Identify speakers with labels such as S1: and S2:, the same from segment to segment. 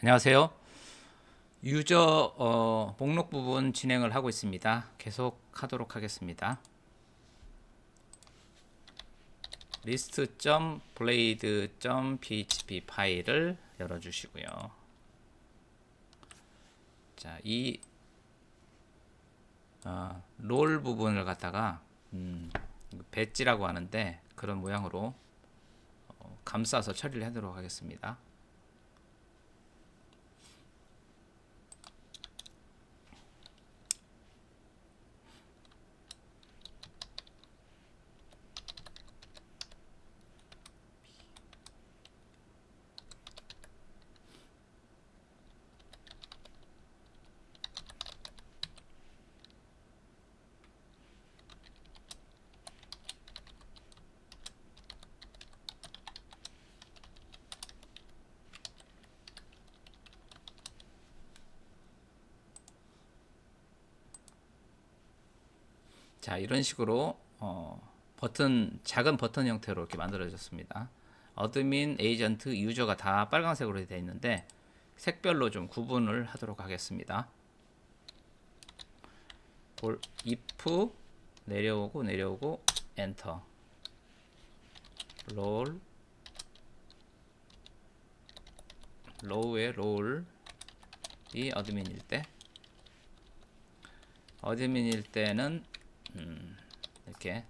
S1: 안녕하세요. 유저 어, 목록 부분 진행을 하고 있습니다. 계속 하도록 하겠습니다. list.blade.php 파일을 열어주시고요. 자, 이 어, 롤 부분을 갖다가 음, 배지라고 하는데 그런 모양으로 어, 감싸서 처리를 하도록 하겠습니다. 자 이런 식으로 어, 버튼 작은 버튼 형태로 이렇게 만들어졌습니다. 어드민, 에이전트, 유저가 다 빨간색으로 되어 있는데 색별로 좀 구분을 하도록 하겠습니다. 볼 if 내려오고 내려오고 엔터 롤 로우의 롤이 어드민일 때 어드민일 때는 음, 이렇게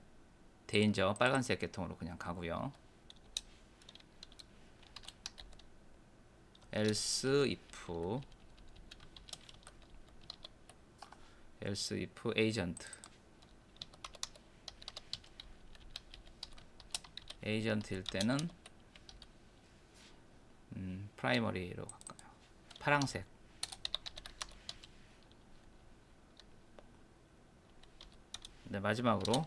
S1: 데인저 빨간색 계통으로 그냥 가고요. else if else if agent agent일 때는 음, primary로 갈까요? 파랑색 네, 마지막으로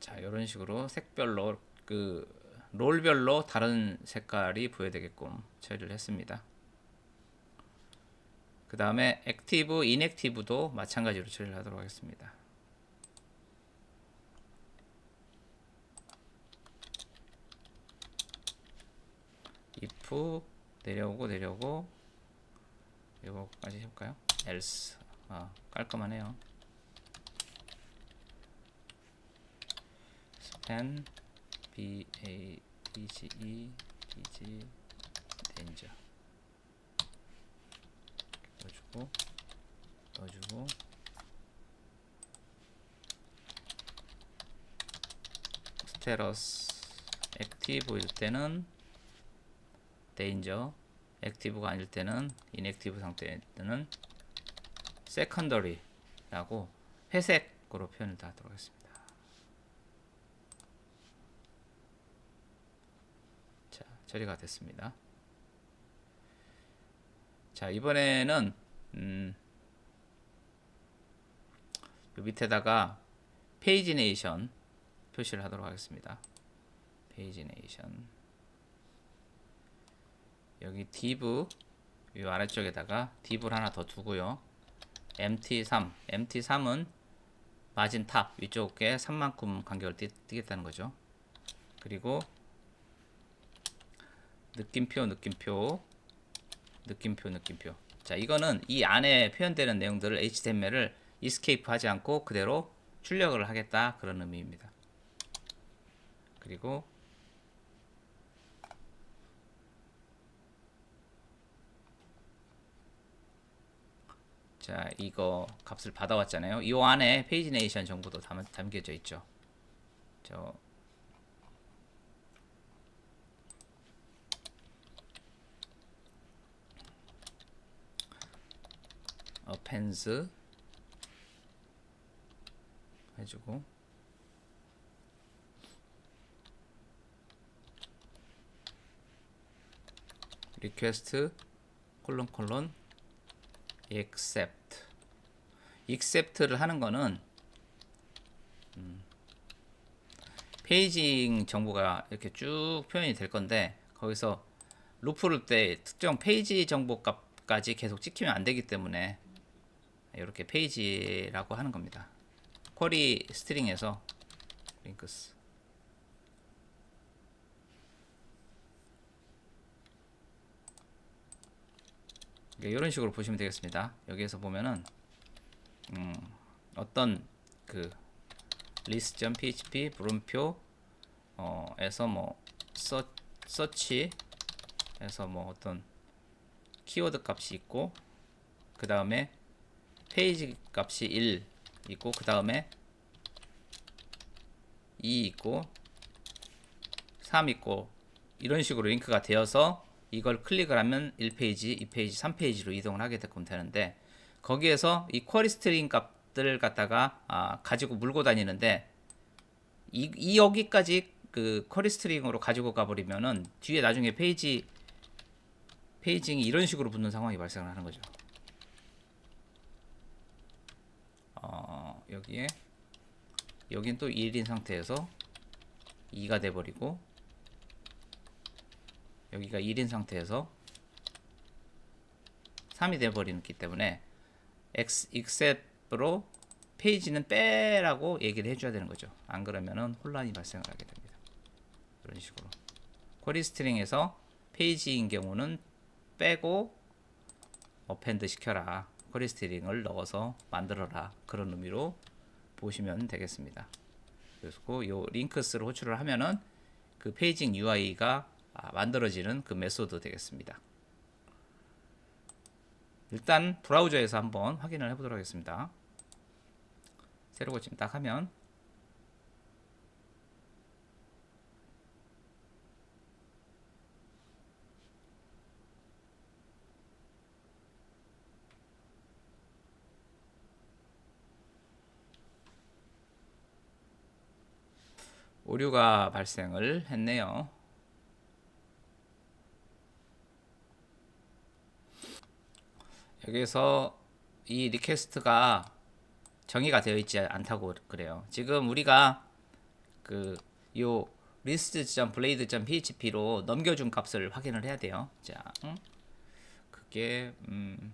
S1: 자, 이런 식으로 색별로 그 롤별로 다른 색깔이 부여되게끔 처리를 했습니다. 그 다음에 액티브, 인액티브도 마찬가지로 처리를 하도록 하겠습니다. If 내려오고 내려오고 이거까지 해볼까요? else 아, 깔끔하네요. span b a d g e d g danger 넣어주고 넣어주고 스테러스 액티브일 때는 데인저 액티브가 아닐 때는 인액티브 상태는 세컨더리라고 회색으로 표현을 다 하도록 하겠습니다. 자, 처리가 됐습니다. 자, 이번에는 음, 요 밑에다가 페이지네이션 표시를 하도록 하겠습니다. 페이지네이션 여기 div 이 아래쪽에다가 div를 하나 더 두고요. mt3 mt3은 마진 탑 위쪽에 3만큼 간격을 띄, 띄겠다는 거죠. 그리고 느낌표 느낌표 느낌표 느낌표 자 이거는 이 안에 표현되는 내용들을 HTML을 escape 하지 않고 그대로 출력을 하겠다 그런 의미입니다. 그리고 자, 이거 값을 받아왔잖아요. 이 안에 페이지네이션 정보도 담, 담겨져 있죠. 저 appends 해주고 request 콜론 콜론 accept accept를 하는 거는 음, 페이징 정보가 이렇게 쭉 표현이 될 건데 거기서 루프를 때 특정 페이지 정보 값까지 계속 찍히면 안 되기 때문에 이렇게 페이지라고 하는 겁니다. 쿼리 스트링에서 링크스 이런 식으로 보시면 되겠습니다. 여기에서 보면은 음, 어떤 그 list.php 물음표 어, 에서 뭐 서, 서치에서 뭐 어떤 키워드 값이 있고 그 다음에 페이지 값이 1 있고 그 다음에 2 있고 3 있고 이런 식으로 링크가 되어서 이걸 클릭을 하면 1페이지, 2페이지, 3페이지로 이동을 하게 되면 되는데 거기에서 이 쿼리 스트링 값들을 갖다가 아, 가지고 물고 다니는데 이, 이 여기까지 그 쿼리 스트링으로 가지고 가버리면은 뒤에 나중에 페이지 페이징이 이런 식으로 붙는 상황이 발생을 하는 거죠. 어, 여기에 여긴 또 1인 상태에서 2가 돼버리고 여기가 1인 상태에서 3이 돼버리기 때문에 x, except로 페이지는 빼라고 얘기를 해줘야 되는 거죠. 안 그러면은 혼란이 발생을 하게 됩니다. 이런 식으로 쿼리 스트링에서 페이지인 경우는 빼고 어펜드 시켜라. 쿼리 스트링을 넣어서 만들어라. 그런 의미로 보시면 되겠습니다. 그리고 요 링크스를 호출을 하면은 그 페이징 UI가 만들어지는 그 메소드 되겠습니다. 일단 브라우저에서 한번 확인을 해보도록 하겠습니다. 새로 고침 딱 하면 오류가 발생을 했네요. 여기서 이 리퀘스트가 정의가 되어 있지 않다고 그래요. 지금 우리가 그요 list.blade.php로 넘겨준 값을 확인을 해야 돼요. 자, 응? 그게 음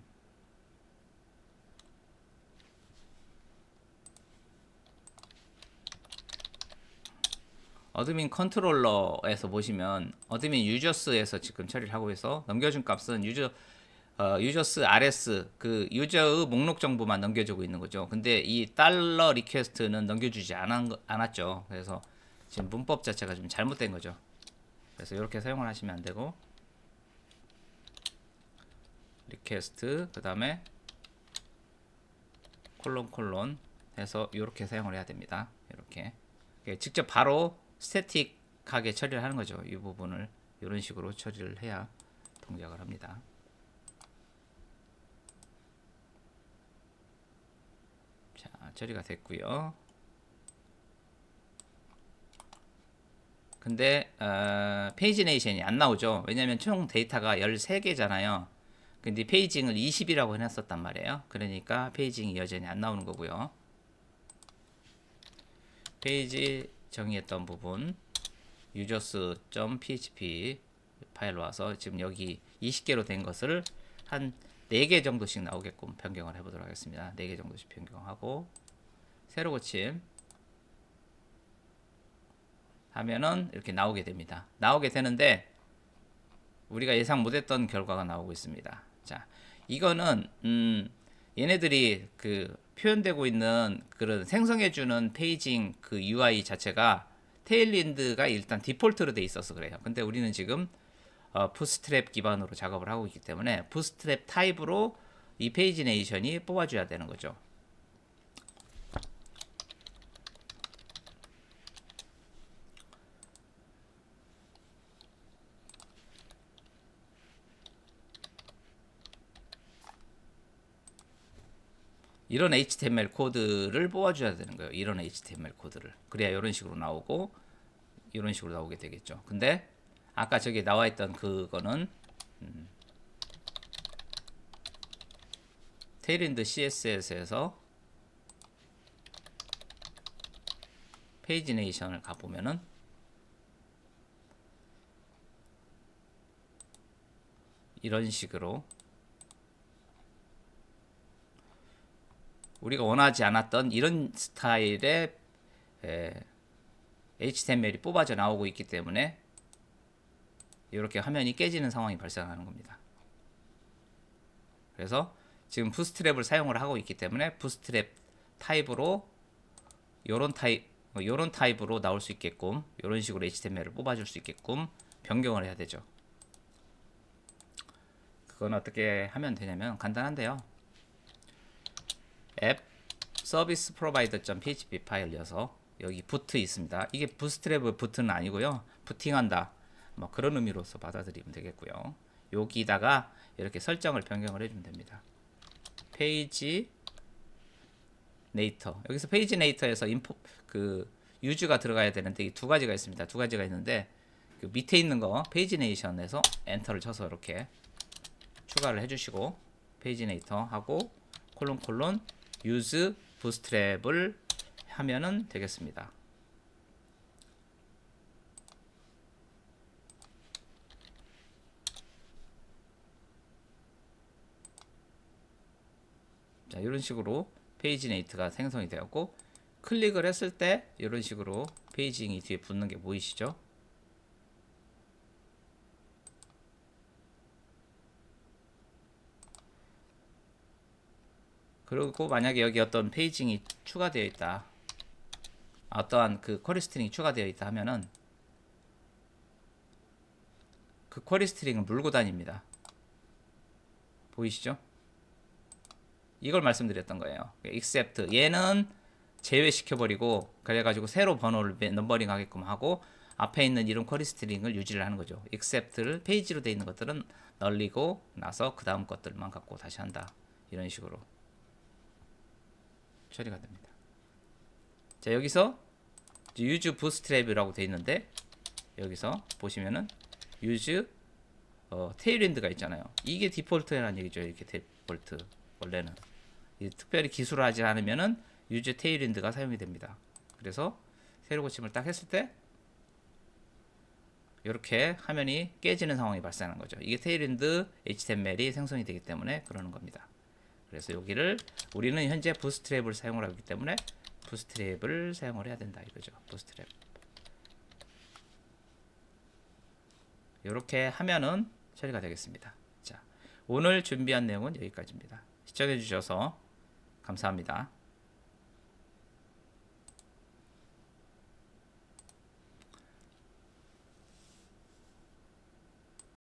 S1: 어드민 컨트롤러에서 보시면 어드민 유저스에서 지금 처리를 하고 있어 넘겨준 값은 유저 어, 유저스 RS 그 유저의 목록 정보만 넘겨주고 있는 거죠. 근데 이 달러 리퀘스트는 넘겨주지 않았, 않았죠. 그래서 지금 문법 자체가 좀 잘못된 거죠. 그래서 이렇게 사용을 하시면 안 되고 리퀘스트 그 다음에 콜론 콜론 해서 이렇게 사용을 해야 됩니다. 이렇게 직접 바로 스태틱하게 처리를 하는 거죠. 이 부분을 이런 식으로 처리를 해야 동작을 합니다. 자, 처리가 됐고요. 근데 어, 페이지네이션이 안 나오죠. 왜냐하면 총 데이터가 13개잖아요. 근데 페이징을 20이라고 해놨었단 말이에요. 그러니까 페이징이 여전히 안 나오는 거고요. 페이지 정의했던 부분 users.php 파일로 와서 지금 여기 20개로 된 것을 한 4개 정도씩 나오게끔 변경을 해보도록 하겠습니다. 4개 정도씩 변경하고 새로 고침 하면은 이렇게 나오게 됩니다. 나오게 되는데 우리가 예상 못했던 결과가 나오고 있습니다. 자, 이거는 음, 얘네들이 그 표현되고 있는 그런 생성해주는 페이징 그 UI 자체가 테일린드가 일단 디폴트로 돼 있어서 그래요. 근데 우리는 지금 어, 부스트랩 기반으로 작업을 하고 있기 때문에 부스트랩 타입으로 이 페이지네이션이 뽑아줘야 되는 거죠. 이런 HTML 코드를 뽑아줘야 되는 거예요. 이런 HTML 코드를. 그래야 이런 식으로 나오고 이런 식으로 나오게 되겠죠. 근데 아까 저기 나와 있던 그거는 음, 테일인드 CSS에서 페이지네이션을 가보면은 이런 식으로 우리가 원하지 않았던 이런 스타일의 에, HTML이 뽑아져 나오고 있기 때문에 이렇게 화면이 깨지는 상황이 발생하는 겁니다. 그래서 지금 부스트랩을 사용을 하고 있기 때문에 부스트랩 타입으로 요런 타입 어, 요런 타입으로 나올 수 있게끔 요런 식으로 HTML을 뽑아줄 수 있게끔 변경을 해야 되죠. 그건 어떻게 하면 되냐면 간단한데요. 앱 서비스 프로바이더.php 파일이어서 여기 부트 있습니다. 이게 부스트랩 부트는 아니고요. 부팅한다. 뭐 그런 의미로서 받아들이면 되겠고요. 여기다가 이렇게 설정을 변경을 해주면 됩니다. 페이지 네이터 여기서 페이지 네이터에서 인포 그 유즈가 들어가야 되는데 이 두 가지가 있습니다. 두 가지가 있는데 그 밑에 있는 거 페이지 네이션에서 엔터를 쳐서 이렇게 추가를 해주시고 페이지 네이터 하고 콜론 콜론 유즈 부스트랩을 하면은 되겠습니다. 자, 이런 식으로 페이지 네이트가 생성이 되었고 클릭을 했을 때 이런 식으로 페이징이 뒤에 붙는 게 보이시죠? 그리고 만약에 여기 어떤 페이징이 추가되어 있다. 어떠한 그 쿼리 스트링이 추가되어 있다 하면은 그 쿼리 스트링을 물고 다닙니다. 보이시죠? 이걸 말씀드렸던 거예요. except 얘는 제외시켜 버리고 그래가지고 새로 번호를 넘버링 하게끔 하고 앞에 있는 이런 쿼리 스트링을 유지를 하는 거죠. except를 페이지로 되어 있는 것들은 널리고 나서 그 다음 것들만 갖고 다시 한다. 이런 식으로 처리가 됩니다. 자 여기서 use bootstrap이라고 되어 있는데 여기서 보시면은 use 어, 테일윈드가 있잖아요. 이게 디폴트라는 얘기죠. 이렇게 디폴트 원래는 이 특별히 기술을 하지 않으면은 유즈 테일윈드가 사용이 됩니다. 그래서 새로 고침을 딱 했을 때 이렇게 화면이 깨지는 상황이 발생하는 거죠. 이게 테일윈드 HTML이 생성이 되기 때문에 그러는 겁니다. 그래서 여기를 우리는 현재 부스트랩을 사용을 하기 때문에 부스트랩을 사용을 해야 된다 이거죠. 부스트랩. 이렇게 하면은 처리가 되겠습니다. 자, 오늘 준비한 내용은 여기까지입니다. 시청해 주셔서 감사합니다.